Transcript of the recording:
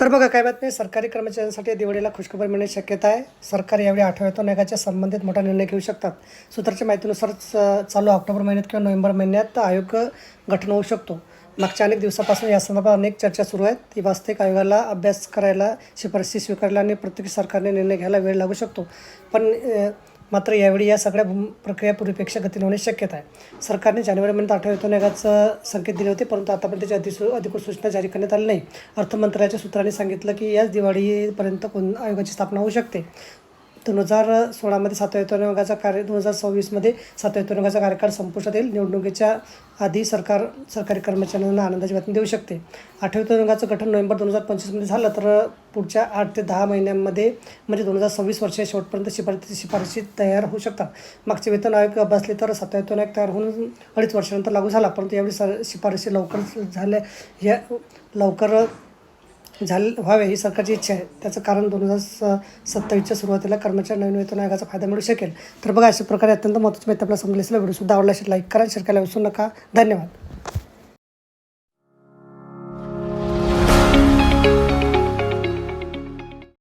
तर बघा काय बातमी सरकारी कर्मचाऱ्यांसाठी दिवाळीला खुशखबर मिळण्याची शक्यता आहे. सरकार यावेळी आठव्या वेतन आयोगाच्या संबंधित मोठा निर्णय घेऊ शकतात. सूत्राच्या माहितीनुसार च- चालू ऑक्टोबर महिन्यात किंवा नोव्हेंबर महिन्यात आयोग गठन होऊ शकतो. मागच्या अनेक दिवसापासून या संदर्भात अनेक चर्चा सुरू आहेत. ती वास्तविक आयोगाला अभ्यास करायला शिफारसी स्वीकारला आणि प्रत्येक सरकारने निर्णय घ्यायला वेळ लागू शकतो. पण मात्र यावेळी या सगळ्या भूम- प्रक्रिया पूर्वीपेक्षा गतीने होण्याची शक्यता आहे. सरकारने जानेवारी महिन्यात आठव्या वेतनयोगाचं संकेत दिले होते परंतु आतापर्यंत त्याची अधिसू अधिकृत सूचना जारी करण्यात आली नाही. अर्थमंत्र्याच्या सूत्रांनी सांगितलं की याच दिवाळीपर्यंत कोण आयोगाची स्थापना होऊ शकते. दोन हजार सोळामध्ये सातव्या तुरुंगाचा कार्य दोन हजार सव्वीसमध्ये सातव्या तुरुंगाचा कार्यकाळ संपुष्टात येईल निवडणुकीच्या आधी सरकार सरकारी कर्मचाऱ्यांना आनंदाची बातमी देऊ शकते. आठव्या तुरुंगाचं गठन नोव्हेंबर दोन हजार पंचवीसमध्ये झालं. तर पुढच्या आठ ते दहा महिन्यांमध्ये म्हणजे दोन हजार सव्वीस वर्षाच्या शेवटपर्यंत शिफारसी शिफारशी तयार होऊ शकतात. मागचे वेतन आयोग बसले तर सातव्या वेतन आयोग तयार होऊन अडीच वर्षानंतर लागू झाला. परंतु यावेळी सर शिफारशी लवकर झाल्या या लवकर झाले व्हावे ही सरकारची इच्छा आहे. त्याचं कारण दोन हजार स सत्तावीसच्या सुरुवातीला कर्मचारी नवीन वेतन आयोगाचा फायदा मिळू शकेल. तर बघा अशा प्रकारे अत्यंत महत्त्वाची माहिती आपल्याला समजली असेल. व्हिडिओ सुद्धा आवडला असेल लाईक करा शेअर करायला विसरू नका. धन्यवाद.